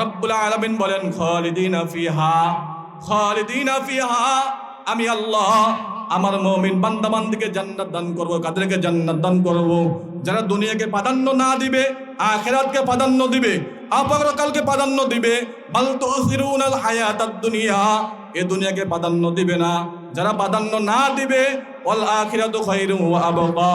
রব্বুল আলামিন বলেন, খালিদিনা ফিহা খালিদিনা ফিহা, আমি আল্লাহ, আমার মুমিন বান্দা বান্দিকে জান্নাত দান করব, কাদেরকে জান্নাত দান করব। যারা দুনিয়াকে প্রাধান্য না দিবে, আখিরাতকে প্রাধান্য দিবে আপরকালকে প্রাধান্য দিবে, বাল তুসিরুনাল হায়াতাদ দুনিয়া, এ দুনিয়াকে প্রাধান্য দিবে না। যারা প্রাধান্য না দিবে, ওয়াল আখিরাতু খায়রুম ওয়া আবকা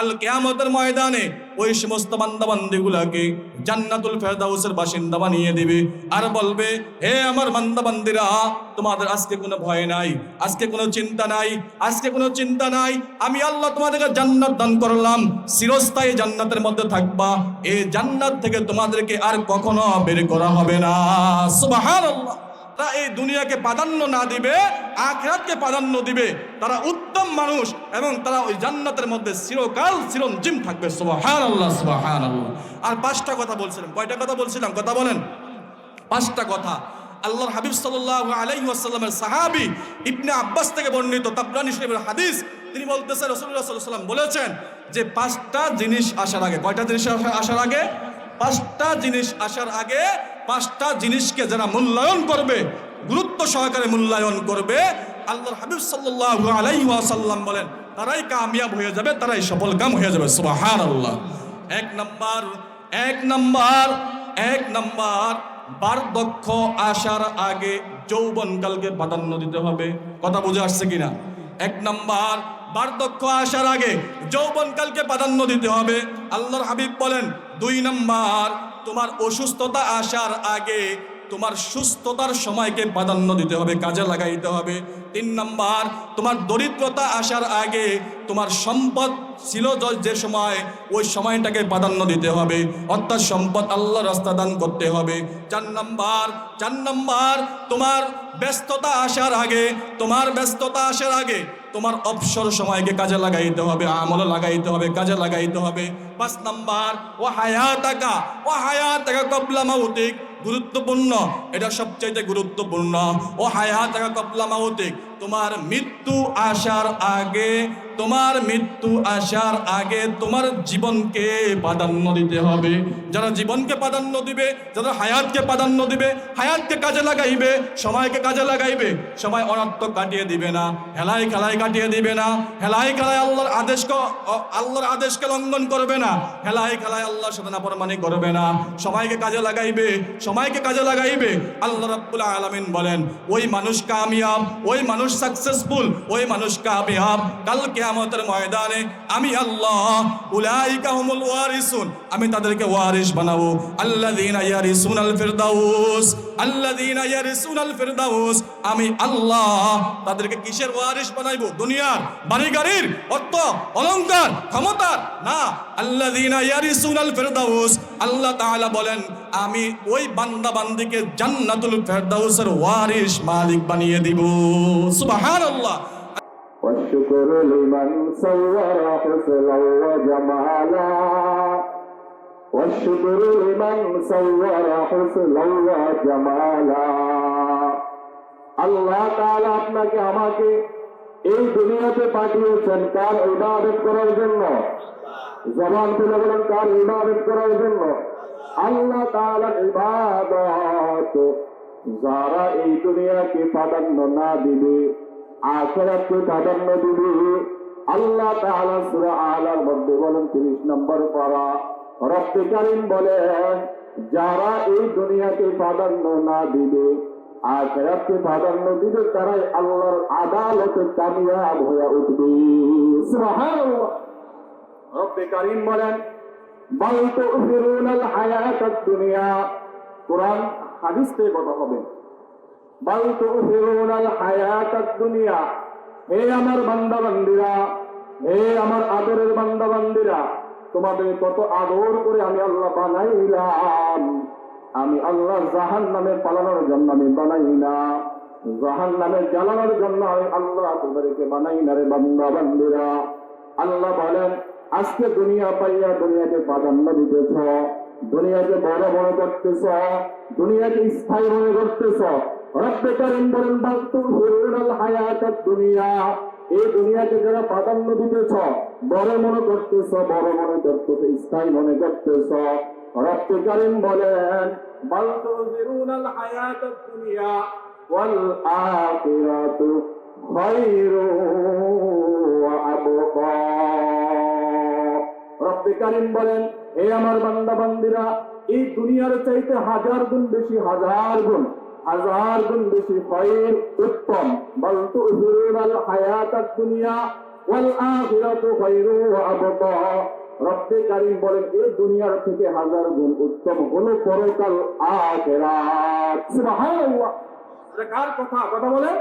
কাল কিয়ামতের ময়দানে ওই সমস্ত বান্দাবান্দিগুলাকে জান্নাতুল ফেরদাউসের বাসিন্দা বানিয়ে দিবে আর বলবে, হে আমার বান্দাবান্দিরা, তোমাদের আজকে কোনো ভয় নাই, আজকে কোনো চিন্তা নাই, আজকে কোনো চিন্তা নাই। আমি আল্লাহ তোমাদেরকে জান্নাত দান করলাম, চিরস্থায়ী জান্নাতের মধ্যে থাকবা। এই জান্নাত থেকে তোমাদেরকে আর কখনো বের করা হবে না। সুবহানাল্লাহ। তারা এই দুনিয়াকে প্রাধান্য না দিবে, আখরাতকে প্রাধান্য দিবে। তারা উত্তম মানুষ এবং তারা ওই জান্নাতের মধ্যে চিরকাল চিরঞ্জিম থাকবে। সুবহান আল্লাহ সুবহান আল্লাহ আর পাঁচটা কথা বলছিলাম। কয়টা কথা বলছিলাম? কথা বলেন। পাঁচটা কথা। আল্লাহর হাবিব সাল্লাল্লাহু আলাইহি ওয়াসাল্লামের সাহাবী ইবনে আব্বাস থেকে বর্ণিত তাবরানী শরীফের হাদিস, তিনি বলতেছেন রাসূলুল্লাহ সাল্লাল্লাহু আলাইহি বলেছেন যে পাঁচটা জিনিস আসার আগে, কয়টা জিনিস আসা- আসার আগে? পাঁচটা জিনিস আসার আগে পাঁচটা জিনিসকে যারা মূল্যায়ন করবে, গুরুত্ব সহকারে মূল্যায়ন করবে, আল্লাহর হাবিব আলাইহি ওয়াসাল্লাম বলেন, তারাই কামিয়াব হয়ে যাবে, তারাই সফল কাম হয়ে যাবে, সুবহানাল্লাহ। এক নাম্বার এক নাম্বার এক নাম্বার, বার্ধক্য আসার আগে যৌবনকালকে প্রাধান্য দিতে হবে। কথা বুঝে আসছে কিনা? এক নাম্বার বার্ধক্য আসার আগে যৌবনকালকে প্রাধান্য দিতে হবে। আল্লাহর হাবিব বলেন, দুই নম্বর, তোমার অসুস্থতা আসার আগে তোমার সুস্থতার সময়কে প্রাধান্য দিতে হবে, কাজে লাগাইতে হবে। তিন নাম্বার, তোমার দরিদ্রতা আসার আগে তোমার সম্পদ ছিল য- যে সময়, ওই সময়টাকে প্রাধান্য দিতে হবে। অর্থাৎ সম্পদ আল্লাহ রাস্তা দান করতে হবে। চার নাম্বার চার নাম্বার, তোমার ব্যস্ততা আসার আগে, তোমার ব্যস্ততা আসার আগে তোমার অবসর সময়কে কাজে লাগাইতে হবে আমল লাগাইতে হবে, কাজে লাগাইতে হবে। পাঁচ নাম্বার, ও হায়া টাকা ও হায়া টাকা কবলা মাউতিক, গুরুত্বপূর্ণ। এটা সবচাইতে গুরুত্বপূর্ণ। ও হায়া টাকা কবলা মাউতিক তোমার মৃত্যু আসার আগে, তোমার মৃত্যু আসার আগে তোমার জীবনকে প্রাধান্য দিতে হবে। যারা জীবনকে প্রাধান্য দিবে, যারা হায়াতকে প্রাধান্য দিবে, হায়াতকে কাজে লাগাইবে, সময়কে কাজে লাগাইবে, সময় অনর্থক কাটিয়ে দিবে না হেলাই খেলায় কাটিয়ে দিবে না হেলাই খেলায় আল্লাহর আদেশকে আল্লাহর আদেশকে লঙ্ঘন করবে না হেলাই খেলায় আল্লাহর সাথে নাফরমানি করবে না, সময়কে কাজে লাগাইবে, সময়কে কাজে লাগাইবে, আল্লাহ রাব্বুল আলামিন বলেন, ওই মানুষ কামিয়াব, ওই মানুষ সাকসেসফুল ওই মানুষ কামিয়াব। কাল কিয়ামতের ময়দানে আমি আল্লাহ, উলাইকা হুমুল ওয়ারিসুন, আমি তাদেরকে ওয়ারিস বানাবো। আল্লাযীনা ইয়ারিসুনাল ফিরদাউস, আল্লাযীনা ইয়ারিসুনাল ফিরদাউস, আমি আল্লাহ তাদেরকে কিসের ওয়ারিস বানাইবো? দুনিয়ার বাড়ি গাড়ির অর্থ, অলংকার, ক্ষমতার। না, আল্লাযীনা ইয়ারিসুনাল ফিরদাউস, আল্লাহ তাআলা বলেন আমি ওই বান্দা বান্দিকে জান্নাতুল ফেরদাউসের ওয়ারিস মালিক বানিয়ে দিব সুবহানাল্লাহ والشكر لمن صور حسنا وجمالا والشكر لمن صور حسنا وجمالا আল্লাহ তাআলা আপনাকে আমাকে এই দুনিয়াতে পাঠিয়েছেন কার ইবাদত করার জন্য জবান তুলে বলেন কার ইবাদত করার জন্য আল্লাহ তাআলার ইবাদত। যারা এই দুনিয়াকে প্রাধান্য না দিবে, আখেরাতকে প্রাধান্য দিবে, আল্লাহ তাআলা সূরা আলার মধ্যে বলেন 30 নম্বর পারা রব্বে কারীম বলেন, যারা এই দুনিয়াকে প্রাধান্য না দিবে, আখেরাতকে প্রাধান্য দিবে তারাই আল্লাহর আদালতে কামিয়াব হয়ে উঠবে। সুবহানাল্লাহ। রব্বে কারীম বলেন দুনিয়া। দুনিয়া। আমার আমার আদরের তোমাদের কত আদর করে আমি আল্লাহ বানাইলাম। আমি আল্লাহ জাহান নামে পালানোর জন্য আমি বানাই না। জাহান নামে জ্বালানোর জন্য আমি আল্লাহ তোমাদেরকে বানাই না রে বান্দা বান্দিরা আল্লাহ বলেন আজকে দুনিয়া পাইয়া দুনিয়াকে প্রাধান্য দিতেছ। দুনিয়াকে বড় বড় করতেছ। দুনিয়াকে স্থায়ী মনে করতেছ। রব্বে বলেন দুনিয়া। যারা দিতেছ, বড় মনে করতেছ, বড় মনে স্থায়ী মনে করতেছ। বলেন দুনিয়া রব্বে কারিম বলেন, হে আমার বান্দা বান্দিরা এই দুনিয়ার চাইতে হাজার গুণ বেশি হাজার গুণ হাজার গুণ বেশি খয়ের উত্তম। বল তুহিরুনাল হায়াতাত দুনিয়া ওয়াল আখিরাতু খায়রু ওয়া আবকা রব্বে কারিম বলেন এই দুনিয়ার থেকে হাজার গুণ উত্তম হলো পরকাল আখিরাত। সুবহানাল্লাহ। এটা কথা? কথা বলেন?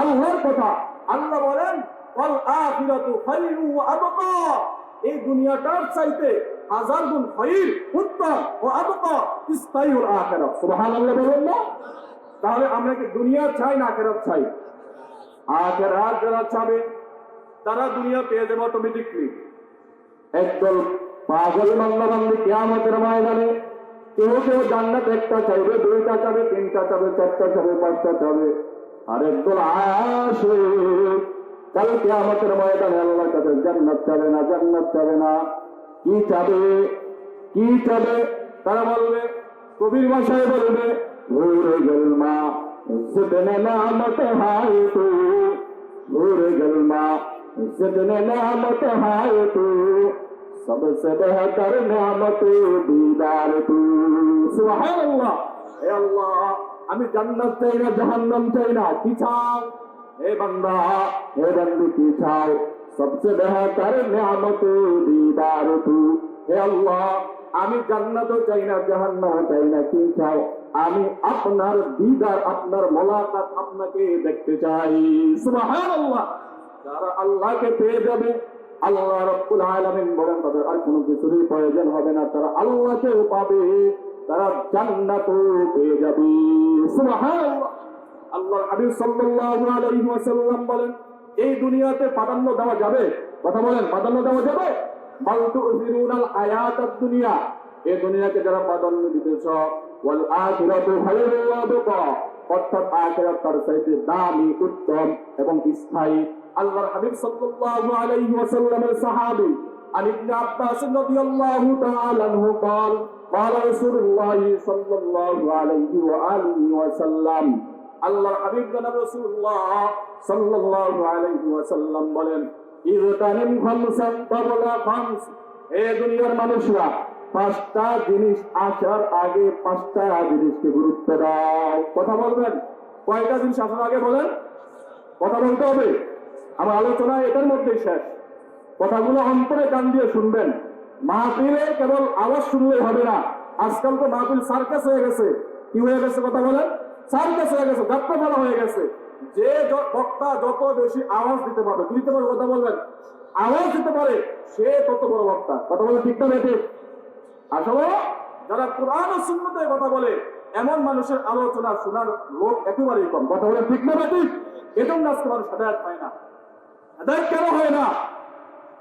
আল্লাহর কথা। আল্লাহ বলেন, ওয়াল আখিরাতু খায়রু ওয়া আবকা এই দুনিয়াটার চাইতে হাজার গুণ খৈর উত্তম ও আবকা ইস্তাইউল আখিরাত। সুবহানাল্লাহ বলেন না? তাহলে আমরা কি দুনিয়া চাই না আখিরাত চাই? আখিরাত যারা চাবে, তারা দুনিয়া পেয়ে যাবে অটোমেটিকলি একদল পাগল বান্দাবান্দি কিয়ামতের ময়দানে কেউ কেউ জান্নাত একটা চাইবে, দুইটা চাবে, তিনটা চাবে, চারটা চাবে, পাঁচটা চাবে। আর একদল আসে কালকে আমাদের ময়দানে আল্লাহ কাছে জান্নাত চাবে না, জান্নাত চাবে না। কি চাবে? কি চাবে? তারা বলবে, কবির ভাষায় বলবে, ঘুরে গেল মা, সেদিনে নামত হায় তু। ঘুরে গেল মা, সেদিনে নামত হায় তু। সবসে বেহতর নামত দিদার তু। সুবহানাল্লাহ। হে আল্লাহ, আমি জান্নাত চাই না, জাহান্নাম চাই না কি চাই হে বান্দা হে বন্ধু কি চাও সবচেয়ে বেহতর নিয়ামত দিদার তু। হে আল্লাহ, আমি জান্নাতও চাই না জাহান্নামও চাই না কি চাও? আমি আপনার দিদার, আপনার মোলাকাত আপনাকে দেখতে চাই। সুবহানাল্লাহ। যারা আল্লাহকে পেয়ে যাবে, আল্লাহ রব্বুল আলামিন বলেন, তাদের আর কোনো কিছুরই প্রয়োজন হবে না। তারা আল্লাহকেও পাবে, তারা জান্নাতও পেয়ে যাবে। সুবহানাল্লাহ। আল্লাহর হাবিব সাল্লাল্লাহু আলাইহি ওয়াসাল্লাম বলেন এই দুনিয়াতে প্রাধান্য দেওয়া যাবে কথা বলেন প্রাধান্য দেওয়া যাবে বাল তুযিরুনাল হায়াতাদ দুনিয়া এই দুনিয়াকে যারা প্রাধান্য দিতেছ ওয়াল আখিরাতু খায়রু ওয়া আবকা অর্থাৎ আখিরাত তার চাইতে দামি উত্তম এবং স্থায়ী আল্লাহর হাবিব সাল্লাল্লাহু আলাইহি ওয়াসাল্লামের সাহাবী عن ابن عباس رضي الله تعالى عنه قال قال رسول الله صلى الله عليه وآله وسلم আল্লাহর হাবিব জনাব রাসূলুল্লাহ সাল্লাল্লাহু আলাইহি ওয়াসাল্লাম বলেন, ইরতানিম খামসান ক্বাবলা খামস। হে দুনিয়ার মানুষরা পাঁচটা জিনিস আসার আগে পাঁচটা জিনিসকে গুরুত্ব দাও। কথা বলবেন? কয়টা জিনিস আসার আগে বলেন? কথা বলতে হবে। আমার আলোচনা এটার মধ্যেই শেষ। কথাগুলো অন্তরে কান দিয়ে শুনবেন। মাহফিলে কেবল আওয়াজ শুনলে হবে না। আজকাল তো মাহফিল সার্কাস হয়ে গেছে। কি হয়ে গেছে কথা বলেন? হয়ে গেছে হয়ে যে বক্তা যত বেশি আওয়াজ দিতে পারবে কথা বলবেন, আওয়াজ দিতে পারে, সে তত বড় বক্তা। কথা বলে ঠিক না আসলে যারা কোরআন ও সুন্নতে কথা বলে, এমন মানুষের আলোচনা শোনার লোক একেবারেই কম। কথা বলে ঠিক না বেঠিক এজন্য আজকে মানুষ হেদায়ত পায় না। হেদায়ত কেন হয় না?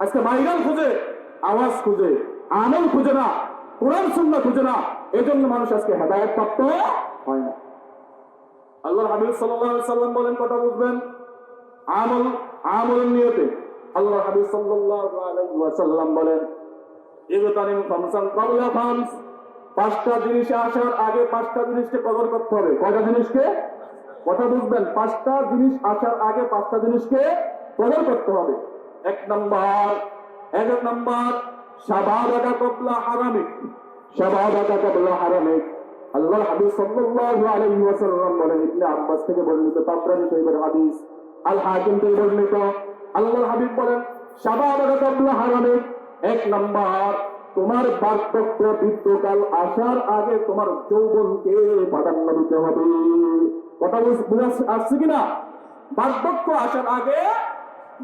আজকে মাইরাল খুঁজে, আওয়াজ খুঁজে, আমল খুঁজে না, কোরআন সুন্না খুঁজে না, এজন্য মানুষ আজকে হেদায়ত প্রাপ্ত হয় না। আল্লাহ হাবিব আলাইহি সাল্লাম বলেন, কথা বুঝবেন? আমল, আমলের নিয়তে আল্লাহ হাবিব সাল্লাল্লাহু আলাইহি ওয়াসাল্লাম বলেন ইগতানিম খামসান ক্বাবলা খামস পাঁচটা জিনিসে আসার আগে পাঁচটা জিনিসকে কদর করতে হবে। কয়টা জিনিসকে? কথা বুঝবেন, পাঁচটা জিনিস আসার আগে পাঁচটা জিনিসকে কদর করতে হবে। এক নম্বর এক নম্বর শাবাবাদা কবলা হারামিক। শাবাবাদা কবলা হারামিক। আল্লাহ হাবিব সাল্লাল্লাহু আলাইহি ওয়াসাল্লাম বলেন, ইবনে আব্বাস থেকে বর্ণিত তাবরানী শরীফের হাদিস আল হাকিম থেকে বর্ণিত। আল্লাহ হাবিব বলেন শাবাবাদা কবলা হারামিক এক নম্বর, তোমার বার্ধক্য বৃদ্ধকাল আসার আগে তোমার যৌবনকে প্রাধান্য দিতে হবে। কথা বুঝ- আসছে কিনা? বার্ধক্য আসার আগে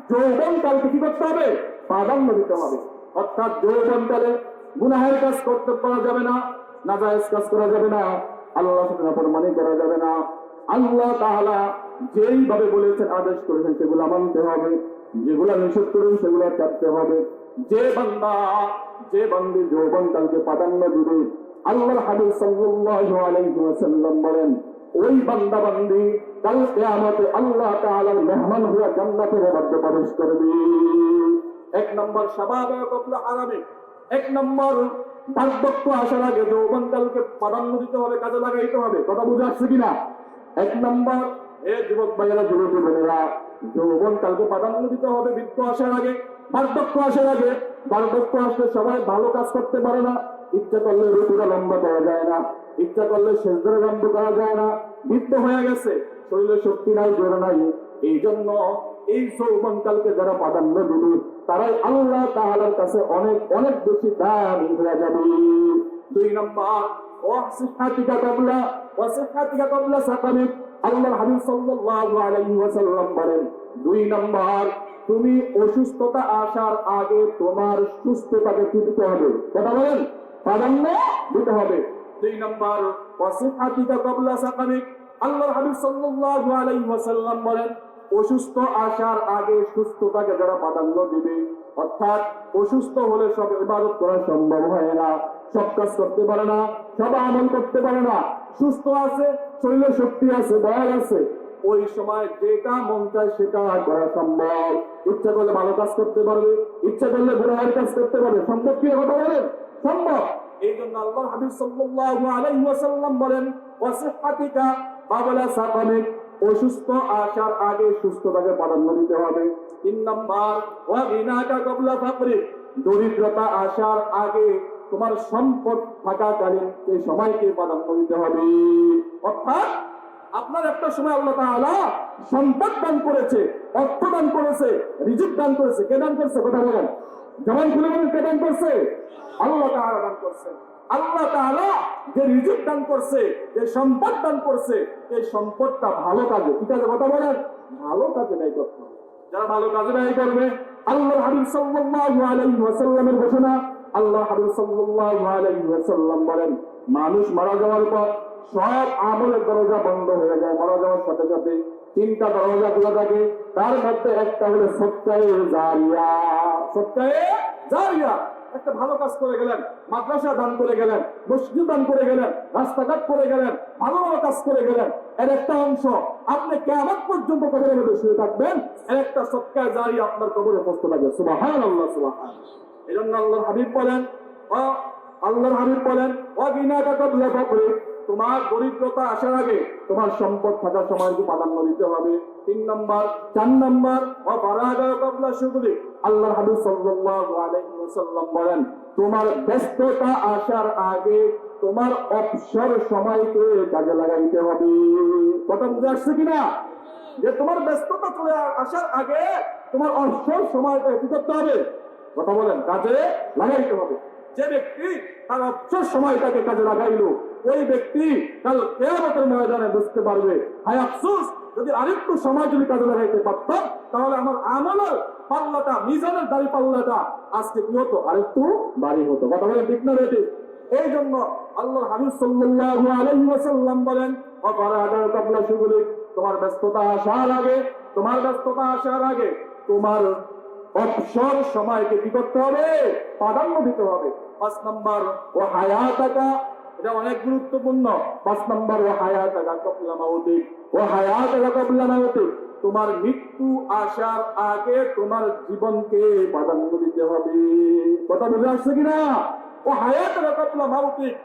যৌবন কালকে কি করতে হবে? প্রাধান্য দিতে হবে। অর্থাৎ যৌবন কালে গুনাহের কাজ করতে পারা যাবে না। নাজায়েজ কাজ করা যাবে না, আল্লাহ সাথে নাফরমানি করা যাবে না। আল্লাহ তাআলা যেইভাবে বলেছেন আদেশ করেছেন, সেগুলো মানতে হবে। যেগুলো নিষেধ করেছেন সেগুলো চাপতে হবে। যে বান্দা, যে বান্দি যৌবন কালকে প্রাধান্য দিবে, আল্লাহর হাবিব সাল্লাল্লাহু আলাইহি ওয়াসাল্লাম বলেন, ওই বান্দা বান্দি কাল কিয়ামতে আল্লাহ তাআলার মেহমান হয়ে জান্নাতের মধ্যে প্রবেশ করবে। এক নম্বর শাবাব কবলা আরামে এক নম্বর বার্ধক্য আসার আগে যৌবন কালকে প্রাধান্য দিতে হবে কাজে লাগাইতে হবে। কথা বুঝে আসছে কিনা? এক নম্বর এ যুবক ভাইয়েরা, যুবতী বোনেরা যৌবন কালকে প্রাধান্য দিতে হবে বৃদ্ধ আসার আগে, বার্ধক্য আসার আগে, বার্ধক্য আসলে সবাই ভালো কাজ করতে পারে না। ইচ্ছা করলে রুটিটা লম্বা করা যায় না। ইচ্ছা করলে ধরে লম্ব করা যায় না। বৃদ্ধ হয়ে গেছে। শরীরে শক্তি নাই জোর নাই। এই জন্য এই যৌবন কালকে যারা প্রাধান্য দিবে তারাই আল্লাহ তাআলার কাছে অনেক অনেক বেশি দামি হয়ে যাবে। দুই নম্বর ওয়াসিহাতিকা কাবলা ওয়াসিহাতিকা কাবলা সাকামিক আল্লাহর হাবিব সাল্লাল্লাহু আলাইহি ওয়াসাল্লাম বলেন, দুই নম্বর, তুমি অসুস্থতা আসার আগে তোমার সুস্থতাকে দিতে হবে। কথা বলেন? প্রাধান্য দিতে হবে। দুই নম্বর ওয়াসিহাতিকা কাবলা সাকামিক আল্লাহর হাবিব সাল্লাল্লাহু আলাইহি ওয়াসাল্লাম বলেন অসুস্থ আসার আগে সুস্থতাকে যারা প্রাধান্য দিবে, অর্থাৎ অসুস্থ হলে সব ইবাদত করা সম্ভব হয় না। সব কাজ করতে পারে না, সব আমল করতে পারে না। সুস্থ আছে, শরীরে শক্তি আছে বল আছে। ওই সময় যেটা মন চায় সেটা করা সম্ভব। ইচ্ছা করলে ভালো কাজ করতে পারবে, ইচ্ছা করলে গুনাহের কাজ করতে পারবে। সম্ভব কি কথা বলেন? সম্ভব। এই জন্য আল্লাহ হাবিব সাল্লাল্লাহু আলাইহি ওয়াসাল্লাম বলেন, ওয়াসিহাতিকা বাবলা সাকামিক। অসুস্থ আসার আগে সুস্থতাকে প্রাধান্য দিতে হবে। তিন নম্বর ফাকরি। দরিদ্রতা আসার আগে তোমার সম্পদ থাকাকালীন এই সময়কে প্রাধান্য দিতে হবে। অর্থাৎ আপনার একটা সময় আল্লাহ তাআলা সম্পদ দান করেছে, অর্থ দান করেছে, রিজিক দান করেছে। কে দান করছে? কথা বলেন। যেমন খুলে বলেন, কে দান করছে? আল্লাহ তাআলা দান করছে আল্লাহ তাআলা যে রিজিক দান করছে, যে সম্পদ দান করছে, এই সম্পদটা ভালো কাজে ঠিক আছে কথা বলেন? ভালো কাজে ব্যয় করতে যারা ভালো কাজে ব্যয় করবে আল্লাহ হাবিব সাল্লাল্লাহু আলাইহি ওয়াসাল্লামের ঘোষণা আল্লাহ হাবিব সাল্লাল্লাহু আলাইহি ওয়াসাল্লাম বলেন, মানুষ মারা যাওয়ার পর সব আমলের দরজা বন্ধ হয়ে যায়, মারা যাওয়ার সাথে সাথে তিনটা দরজা খোলা থাকে, তার মধ্যে একটা হলো সত্যায়ে জারিয়া। সত্যায়ে জারিয়া। একটা ভালো কাজ করে গেলেন, মাদ্রাসা দান করে গেলেন, মসজিদ দান করে গেলেন, রাস্তাঘাট করে গেলেন, ভালো ভালো কাজ করে গেলেন, এর একটা অংশ আপনি কেমন পর্যন্ত কবরের মধ্যে শুয়ে থাকবেন, এর একটা সৎকার জারি আপনার কবরে পৌঁছতে লাগবে। সুবাহান আল্লাহ সুবাহান এই জন্য আল্লাহর হাবিব বলেন আল্লাহর হাবিব বলেন অবিনা বিনা টাকা বিলা ফকরে তোমার দরিদ্রতা আসার আগে তোমার সম্পদ থাকার সময় কি প্রাধান্য দিতে হবে? তিন নম্বর, চার নম্বর কাবলা হাবিব ওয়াসাল্লাম বলেন, তোমার ব্যস্ততা আসার আগে তোমার অবসর সময়কে কাজে লাগাইতে হবে। কথা বুঝে আসছে কিনা? যে তোমার ব্যস্ততা চলে আসার আগে তোমার অবসর সময়টা কি করতে হবে? কথা বলেন, কাজে লাগাইতে হবে। যে ব্যক্তি তার অবসর সময়টাকে কাজে লাগাইলো ওই ব্যক্তি কাল কেয়ামতের ময়দানে বুঝতে পারবে, হায় আফসোস, যদি আরেকটু সময় যদি কাজে লাগাইতে পারতাম, তাহলে আমার আমলের পাল্লাটা, মিজানের দাড়ি পাল্লাটা আজকে কি হতো? আরেকটু বাড়ি হতো। কথা বলে ঠিক না বেটি এই জন্য আল্লাহ হাবিব বলেন তোমার ব্যস্ততা আসার আগে, তোমার ব্যস্ততা আসার আগে তোমার অবসর সময়কে কি করতে হবে? প্রাধান্য দিতে হবে। পাঁচ নম্বর ও হায়াতাকা এটা অনেক গুরুত্বপূর্ণ। পাঁচ নম্বর ও হায়াতাকা কবলা মাউতিক ও হায়াতাকা কবলা মাউতিক তোমার মৃত্যু আসার আগে তোমার জীবনকে প্রাধান্য দিতে হবে। কথা বুঝে আসছে কিনা? ও হায়াতাকা কবলা মাউতিক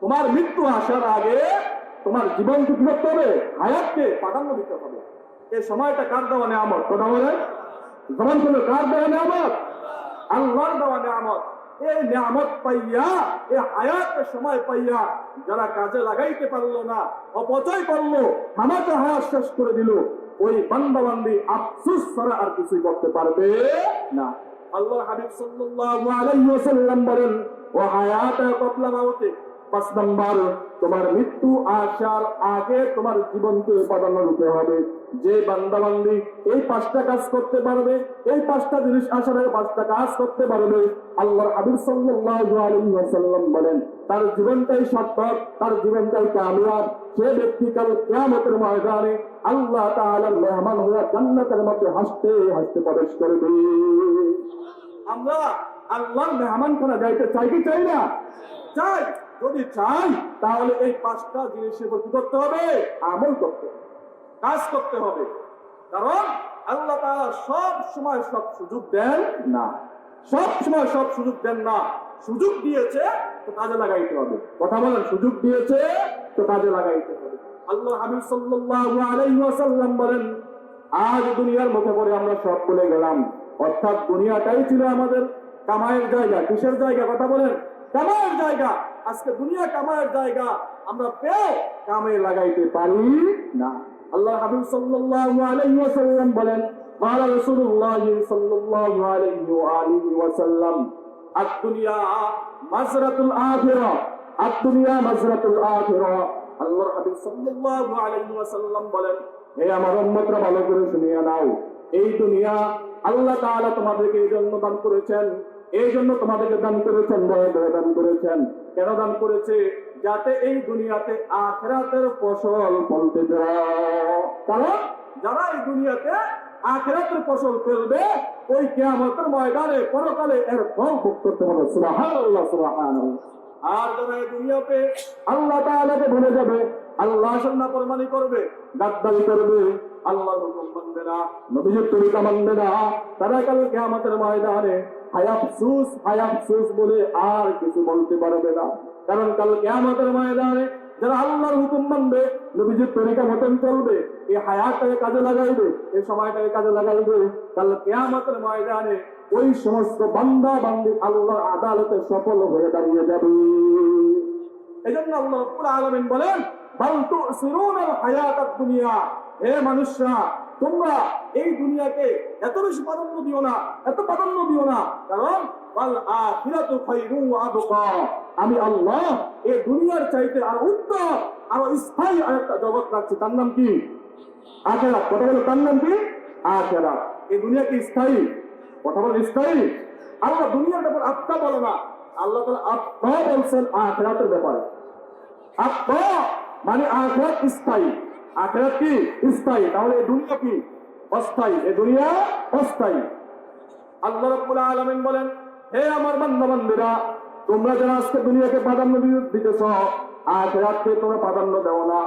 তোমার মৃত্যু আসার আগে তোমার জীবনকে কি হবে? হায়াতকে প্রাধান্য দিতে হবে। এই সময়টা কার দেওয়া নেয়ামত? কথা বলেন। যেমন কোন কার দেওয়া নেয়ামত? আল্লাহর দেওয়া নেয়ামত। এই নিয়ামত পাইয়া এই আয়াতের সময় পাইয়া যারা কাজে লাগাইতে পারল না, অপচয় পারল আমাকে হায়াত শেষ করে দিল, ওই বান্দাবান্দি আফসুস ছাড়া আর কিছুই করতে পারবে না। আল্লাহ হাবিব সাল্লাল্লাহু আলাইহি ওয়াসাল্লাম বলেন, ও হায়াত কবলা মাউতিক পাঁচ নম্বর, তোমার মৃত্যু আসার আগে তোমার জীবনকে হবে। যে বান্দাবান্দি এই পাঁচটা কাজ করতে পারবে, এই পাঁচটা জিনিস আসার আগে পাঁচটা কাজ করতে পারবে, আল্লাহর হাবিব সাল্লাল্লাহু বলেন, তার জীবনটাই সার্থক, তার জীবনটাই কামিয়াব। সে ব্যক্তি কাল কিয়ামতের ময়দানে আল্লাহ তাআলার মেহমান হয়ে জান্নাতের মধ্যে হাসতে হাসতে প্রবেশ করবে। আমরা আল্লাহর মেহমান খানা যাইতে চাই কি চাই না? চাই। যদি চাই, তাহলে এই পাঁচটা জিনিসের উপর কি করতে হবে? আমল করতে হবে। কাজ করতে হবে। কারণ আল্লাহ সব সময় সব সুযোগ দেন না। সব সময় সব সুযোগ দেন না। সুযোগ দিয়েছে, তো কাজে লাগাইতে হবে। কথা বলেন, সুযোগ দিয়েছে, তো কাজে লাগাইতে হবে। আল্লাহ হাবিব সাল্লাল্লাহু আলাইহি ওয়াসাল্লাম বলেন, আজ দুনিয়ার মুখে পড়ে আমরা সব বলে গেলাম। অর্থাৎ দুনিয়াটাই ছিল আমাদের কামায়ের জায়গা, কিসের জায়গা? কথা বলেন। কামায়ের জায়গা আজকে দুনিয়া কামায়ের জায়গা আমরা পেয়ে কামে লাগাইতে পারি না আল্লাহ হাবিব সাল্লাল্লাহু আলাইহি ওয়াসাল্লাম বলেন قال رسول الله صلى الله عليه وآله وسلم الدنيا مزرعة الآخرة الدنيا مزرعة الآخرة আল্লাহ হাবিব সাল্লাল্লাহু আলাইহি ওয়াসাল্লাম বলেন হে আমার উম্মতরা ভালো করে শুনিয়ে নাও এই দুনিয়া আল্লাহ তাআলা তোমাদেরকে এই জন্য দান করেছেন এই জন্য তোমাদেরকে দান করেছেন দান করেছেন। কেন দান করেছে? যাতে এই দুনিয়াতে আখেরাতের ফসল ফলতে যারা এই দুনিয়াতে আখেরাতের ফসল ফেলবে, ওই কিয়ামতের ময়দানে পরকালে এর ফল ভোগ করতে হবে। আর যারা এই দুনিয়াতে আল্লাহ তাআলাকে ভুলে যাবে আল্লাহ প্রমাণী করবে, গাদ্দারি করবে। মতন চলবে কাজে লাগাইবে এই কাজে লাগাইবে, কাল ওই সমস্ত বান্দা বান্দি আল্লাহর আদালতে সফল হয়ে দাঁড়িয়ে যাবে। এই জন্য আল্লাহ আলামিন বলেন আমি আল্লাহ এই দুনিয়ার চাইতে আর উত্তম, আর স্থায়ী আরেকটা জগৎ রাখছি। তার নাম কি? আখেরাত। কথা বলে, তার নাম কি? আখেরাত। এই দুনিয়া কি স্থায়ী? কথা বলে, স্থায়ী। আল্লাহ দুনিয়ার ব্যাপার আত্মা বলে না। আল্লাহ তাআলা আত্মা বলছেন আখেরাতের ব্যাপারে। আত্মা মানে আখেরাত স্থায়ী। আখেরাত কি? স্থায়ী। তাহলে এই দুনিয়া কি? অস্থায়ী। এই দুনিয়া অস্থায়ী। আল্লাহ রাব্বুল আলামিন বলেন, হে আমার বান্দা বান্দিরা তোমরা যারা আজকে দুনিয়াকে প্রাধান্য দিতেছ, আখেরাতকে তোমরা প্রাধান্য দাও না।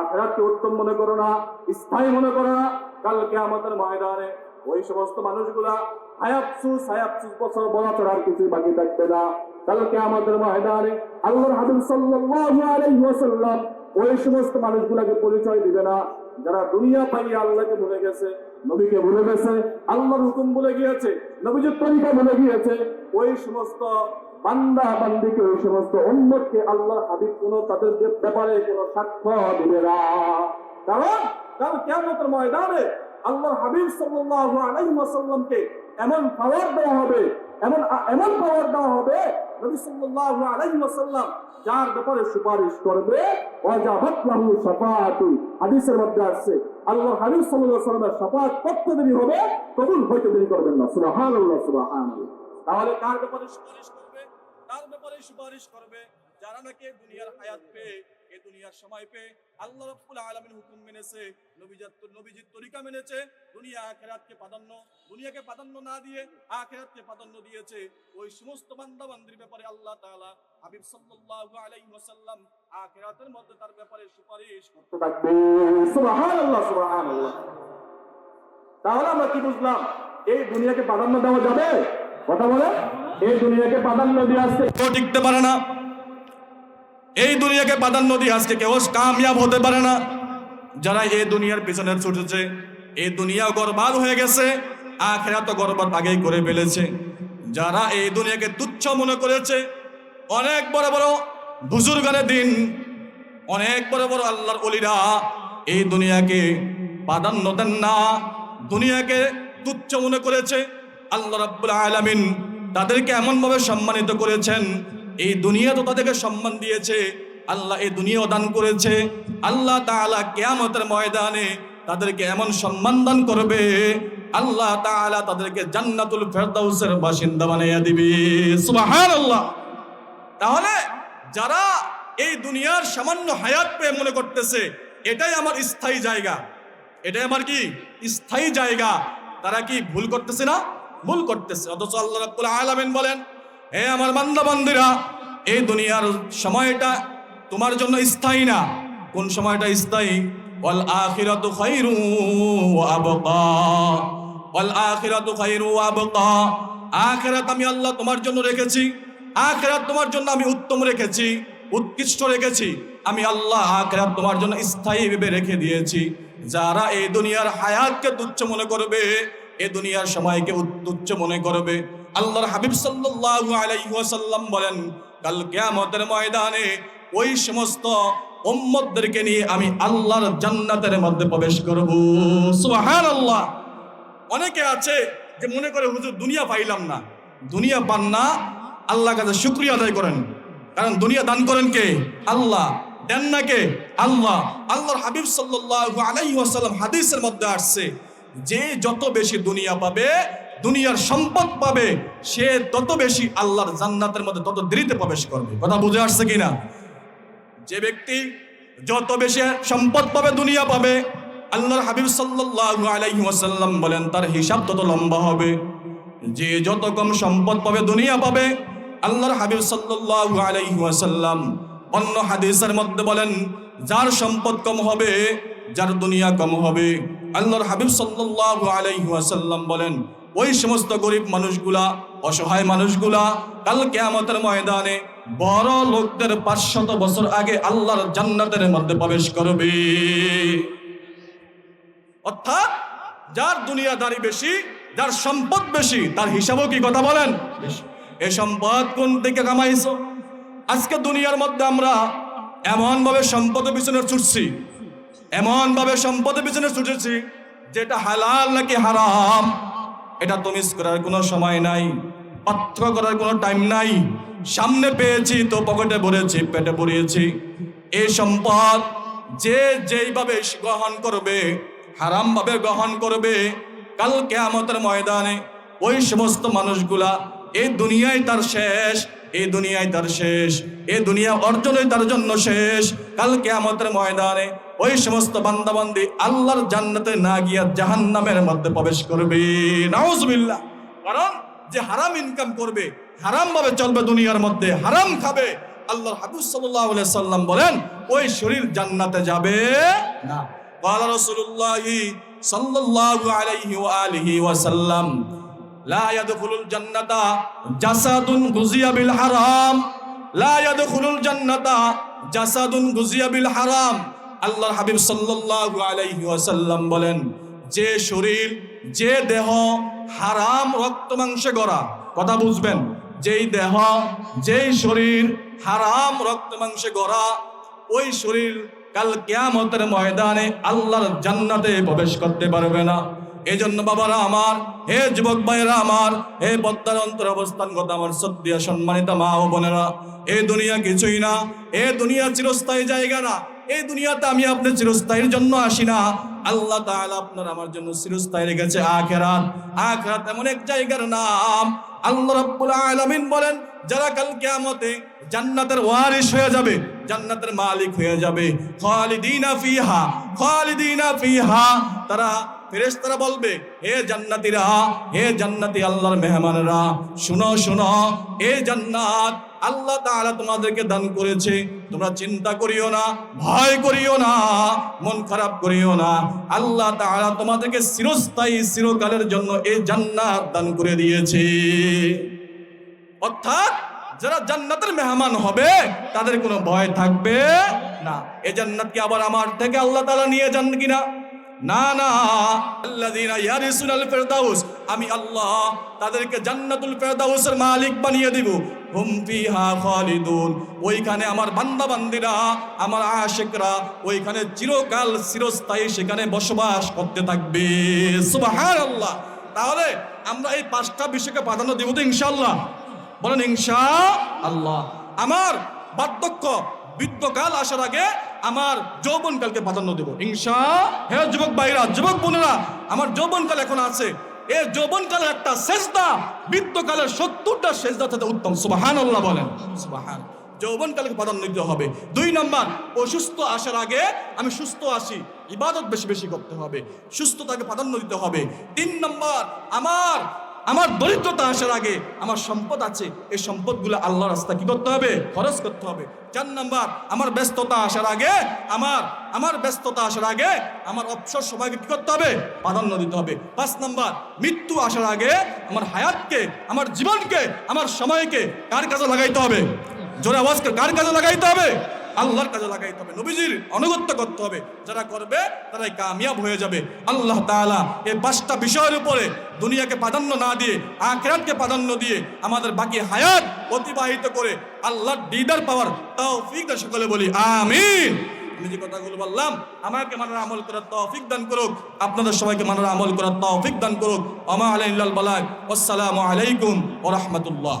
আখেরাতকে উত্তম মনে করো না, স্থায়ী মনে করো না। কালকে আমাদের ময়দানে ওই সমস্ত মানুষগুলা হায়াফসুস হায়াফসুস বছর বলা চড়ার কিছু বাকি থাকবে না। কালকে আমাদের ময়দানে আল্লাহর হাবিব সাল্লাল্লাহু আলাইহি ওয়াসাল্লাম ওই সমস্ত মানুষগুলাকে পরিচয় দিবে না। যারা দুনিয়া পাইয়ে আল্লাহকে ভুলে গেছে, নবীকে ভুলে গেছে, আল্লাহর হুকুম ভুলে গিয়েছে, নবীজির তরিকা ভুলে গিয়েছে, ওই সমস্ত বান্দা বান্দিকে, ওই সমস্ত উম্মতকে আল্লাহ হাবিব কোন তাদের ব্যাপারে কোন সাক্ষ্য দিবে না। কারণ কাল কিয়ামতের ময়দানে আল্লাহর হাবিব সাল্লাল্লাহু আলাইহি ওয়াসাল্লামকে এমন পাওয়ার দেওয়া হবে, এমন এমন পাওয়ার দেওয়া হবে নবী সাল্লাল্লাহু যার ব্যাপারে সুপারিশ করবে ওয়াজাবাত লাহু শাফাআতু। হাদিসের মধ্যে আছে আল্লাহ হাবিব সাল্লাল্লাহু আলাইহি ওয়াসাল্লামের শাফাআত কত দেরি হবে? কবুল হইতে দেরি করবেন না। সুবহানাল্লাহ সুবহানাল্লাহ। তাহলে কার ব্যাপারে সুপারিশ করবে? তার ব্যাপারে সুপারিশ করবে? যারা নাকি দুনিয়ার হায়াত পেয়ে এই দুনিয়ার সময় পেয়ে আল্লাহ রাব্বুল আলামিন হুকুম মেনেছে, নবীজাত নবীজির তরিকা মেনেছে, দুনিয়া আখিরাতকে প্রাধান্য দুনিয়াকে প্রাধান্য না দিয়ে আখিরাতকে প্রাধান্য দিয়েছে। ওই সমস্ত বান্দা বান্দির ব্যাপারে আল্লাহ তাআলা হাবিব সাল্লাল্লাহু আলাইহি ওয়াসাল্লাম আখিরাতের মধ্যে তার ব্যাপারে সুপারিশ করতে থাকবে। সুবহানাল্লাহ সুবহানাল্লাহ। তাহলে আমরা কি বুঝলাম? এই দুনিয়াকে প্রাধান্য দেওয়া যাবে? কথা বলে? এই দুনিয়াকে প্রাধান্য দিয়ে আসতে কেউ টিকতে পারে না। এই দুনিয়াকে প্রাধান্য দিয়ে আজকে কেউ কামিয়াব হতে পারে না। যারা এই দুনিয়ার পিছনে ছুটেছে এই দুনিয়া গরবাদ হয়ে গেছে আখেরা তো গরবাদ আগেই করে ফেলেছে। যারা এই দুনিয়াকে তুচ্ছ মনে করেছে, অনেক বড় বড় বুজুর্গানের দিন, অনেক বড় বড় আল্লাহর অলিরা এই দুনিয়াকে প্রাধান্য দেন না। দুনিয়াকে তুচ্ছ মনে করেছে, আল্লাহ রাব্বুল আলামিন তাদেরকে এমনভাবে সম্মানিত করেছেন এই দুনিয়া তো তাদেরকে সম্মান দিয়েছে, আল্লাহ এই দুনিয়াও দান করেছে, আল্লাহ তাআলা কেয়ামতের ময়দানে তাদেরকে এমন সম্মান দান করবে, আল্লাহ তাআলা তাদেরকে জান্নাতুল ফেরদাউসের বাসিন্দা বানাইয়া দিবে। সুবহানাল্লাহ। তাহলে যারা এই দুনিয়ার সামান্য হায়াত পেয়ে মনে করতেছে, এটাই আমার স্থায়ী জায়গা। এটাই আমার কি? স্থায়ী জায়গা। তারা কি ভুল করতেছে না? ভুল করতেছে। অথচ আল্লাহ রাব্বুল আলামিন বলেন হে আমার বান্দা বান্দিরা এই দুনিয়ার সময়টা তোমার জন্য স্থায়ী না। কোন সময়টা স্থায়ী? ওয়াল আখিরাতু খায়রু ওয়া আবকা। ওয়াল আখিরাতু খায়রু ওয়া আবকা। আখিরাত আমি আল্লাহ তোমার জন্য রেখেছি। আখেরাত তোমার জন্য আমি উত্তম রেখেছি, উৎকৃষ্ট রেখেছি। আমি আল্লাহ আখেরাত তোমার জন্য স্থায়ী ভেবে রেখে দিয়েছি। যারা এই দুনিয়ার হায়াতকে তুচ্ছ মনে করবে এই দুনিয়ার সময়কে তুচ্ছ মনে করবে। আল্লাহর হাবিব সাল্লাল্লাহু আলাইহি ওয়াসাল্লাম বলেন, কাল কিয়ামতের ময়দানে ওই সমস্ত উম্মতদেরকে নিয়ে আমি আল্লাহর জান্নাতের মধ্যে প্রবেশ করব। সুবহানাল্লাহ। অনেকে আছে যে মনে করে, হুজুর, দুনিয়া পাইলাম না। দুনিয়া পান না। আল্লাহ কাছে শুক্রিয়া আদায় করেন। কারণ দুনিয়া দান করেন কে? আল্লাহ। দেন না কে? আল্লাহ। আল্লাহর হাবিব সাল্লাল্লাহু আলাইহি ওয়াসাল্লাম হাদিসের মধ্যে আসছে, যে যত বেশি দুনিয়া পাবে দুনিয়ার সম্পদ পাবে, সে তত বেশি আল্লাহর জান্নাতের মধ্যে তত দেরিতে প্রবেশ করবে। কথা বুঝে আসছে কিনা? যে ব্যক্তি যত বেশি সম্পদ পাবে, দুনিয়া পাবে, আল্লাহর হাবিব সাল্লাল্লাহু আলাইহি ওয়াসাল্লাম বলেন, তার হিসাব তত লম্বা হবে। যে যত কম সম্পদ পাবে, দুনিয়া পাবে, আল্লাহর হাবিব সাল্লাল্লাহু আলাইহি ওয়াসাল্লাম অন্য হাদিসের মধ্যে বলেন, যার সম্পদ কম হবে, যার দুনিয়া কম হবে। আল্লাহর হাবিব সাল্লাল্লাহু আলাইহি ওয়াসাল্লাম বলেন ওই সমস্ত গরিব মানুষগুলা, অসহায় মানুষগুলা কাল কিয়ামতের ময়দানে বড় লোকদের পাঁচশত বছর আগে আল্লাহর জান্নাতের মধ্যে প্রবেশ করবে। অর্থাৎ যার দুনিয়াদারি বেশি, যার সম্পদ বেশি, তার হিসাবও কি কথা বলেন? এ সম্পদ কোন দিকে কামাইছো? আজকে দুনিয়ার মধ্যে আমরা এমন ভাবে সম্পদের পিছনে ছুটছি এমন ভাবে সম্পদের পিছনে ছুটেছি, যেটা হালাল নাকি হারাম? এটা তমিজ করার কোনো সময় নাই পাত্র করার কোনো টাইম নাই। সামনে পেয়েছি, তো পকেটে ভরেছি, পেটে ভরিয়েছি। এ সম্পদ যে যেইভাবে গ্রহণ করবে হারাম ভাবে গ্রহণ করবে কালকে কেয়ামতের ময়দানে ওই সমস্ত মানুষগুলা এই দুনিয়ায় তার শেষ এই দুনিয়ায় তার শেষ এই দুনিয়া অর্জনই তার জন্য শেষ কাল কেয়ামতের ময়দানে ওই সমস্ত বান্দাবান্দি আল্লাহর জান্নাতে না গিয়া জাহান্নামের মধ্যে প্রবেশ করবে নাউজুবিল্লাহ কারণ যে হারাম ইনকাম করবে হারাম ভাবে চলবে দুনিয়ার মধ্যে হারাম খাবে আল্লাহর হাবিব সাল্লাল্লাহু আলাইহি সাল্লাম বলেন ওই শরীর জান্নাতে যাবে না قال رسول الله صلى الله عليه وآله وسلم লা জান্নাতা জাসাদুন হারাম। লা জাসাদুন হারাম। আল্লাহর বলেন, যে শরীর, যে দেহ হারাম রক্ত মাংসে গড়া, কথা বুঝবেন, যেই দেহ, যেই শরীর হারাম রক্ত মাংসে গড়া, ওই শরীর কাল কেয়ামতের ময়দানে আল্লাহর জান্নাতে প্রবেশ করতে পারবে না। এই জন্য বাবারা আমার, হে যুবক ভাইয়েরা আমার, হে পদ্মার অন্তর অবস্থান কথা আমার সদ্যা সম্মানিত মা ও বোনেরা এই দুনিয়া কিছুই না, এ দুনিয়া চিরস্থায়ী জায়গা না এই দুনিয়াতে আমি আপনার চিরস্থায়ীর জন্য আসি না। আল্লাহ তাআলা আপনার আমার জন্য চিরস্থায়ী রেখেছে আখেরাত। আখেরাত এমন এক জায়গার নাম, আল্লাহ রাব্বুল আলামিন বলেন, যারা কাল কিয়ামতে জান্নাতের ওয়ারিস হয়ে যাবে, জান্নাতের মালিক হয়ে যাবে। খালিদিনা ফিহা খালিদিনা ফিহা, তারা ফেরেশতারা বলবে, হে জান্নাতীরা, হে জান্নাতি আল্লাহর মেহমানরা, শুনো শুনো, এ জান্নাত আল্লাহ তাআলা তোমাদেরকে দান করেছে। তোমরা চিন্তা করিও না, ভয় করিও না, মন খারাপ করিও না। আল্লাহ তাআলা তোমাদেরকে চিরস্থায়ী চিরকালের জন্য এই জান্নাত দান করে দিয়েছে। অর্থাৎ যারা জান্নাতের মেহমান হবে, তাদের কোনো ভয় থাকবে না। এই জান্নাত কি আবার আমার থেকে আল্লাহ তাআলা নিয়ে যান কিনা? না না, আল্লাযীনা ইয়ারিসুনাল ফিরদাউস, আমি আল্লাহ তাদেরকে জান্নাতুল ফিরদাউসের মালিক বানিয়ে দিব। হুম ফিহা খালিদুন, ওইখানে আমার বান্দা বান্দিরা আমার আশিকরা, ওইখানে চিরকাল চিরস্থায়ী সেখানে বসবাস করতে থাকবে। সুবহানাল্লাহ। তাহলে আমরা এই পাঁচটা বিষয়কে প্রাধান্য দেব তো ইনশাআল্লাহ। বলেন ইনশা আল্লাহ আমার বার্ধক্য বৃদ্ধকাল আসার আগে আমার যৌবনকালকে প্রাধান্য দেব। ইনশা, হে যুবক ভাইরা, যুবক বোনেরা, আমার যৌবনকাল এখন আছে। এ যৌবনকালের একটা সেজদা বৃদ্ধকালের সত্তরটা সেজদা থেকে উত্তম। সুবাহান আল্লাহ বলেন। সুবাহান। যৌবনকালকে প্রাধান্য দিতে হবে। দুই নম্বর, অসুস্থ আসার আগে আমি সুস্থ আসি ইবাদত বেশি বেশি করতে হবে। সুস্থতাকে প্রাধান্য দিতে হবে। তিন নম্বর, আমার আমার দরিদ্রতা আসার আগে আমার সম্পদ আছে, এই সম্পদগুলো আল্লাহ রাস্তা কি করতে হবে? খরচ করতে হবে। চার নাম্বার, আমার ব্যস্ততা আসার আগে আমার আমার ব্যস্ততা আসার আগে আমার অবসর সময়কে কি করতে হবে? প্রাধান্য দিতে হবে। পাঁচ নাম্বার, মৃত্যু আসার আগে আমার হায়াতকে, আমার জীবনকে, আমার সময়কে কার কাজে লাগাইতে হবে? জোরে আওয়াজকে কার কাজে লাগাইতে হবে? আল্লাহর কাজে লাগাইতে হবে, নবীজির অনুগত্য করতে হবে। যারা করবে, তারাই কামিয়াব হয়ে যাবে। আল্লাহ তাআলা এই পাঁচটা বিষয়ের উপরে দুনিয়াকে প্রাধান্য না দিয়ে, আখেরাতকে প্রাধান্য দিয়ে আমাদের বাকি হায়াত অতিবাহিত করে আল্লাহর দিদার পাওয়ার তৌফিক দান সকলে বলি, আমিন। আমি যে কথাগুলো বললাম, আমাকে মানার আমল করার তৌফিক দান করুক, আপনাদের সবাইকে মানার আমল করার তৌফিক দান করুক। আমা আলাইহিল বালাগ। আসসালামু আলাইকুম ওয়া রাহমাতুল্লাহ।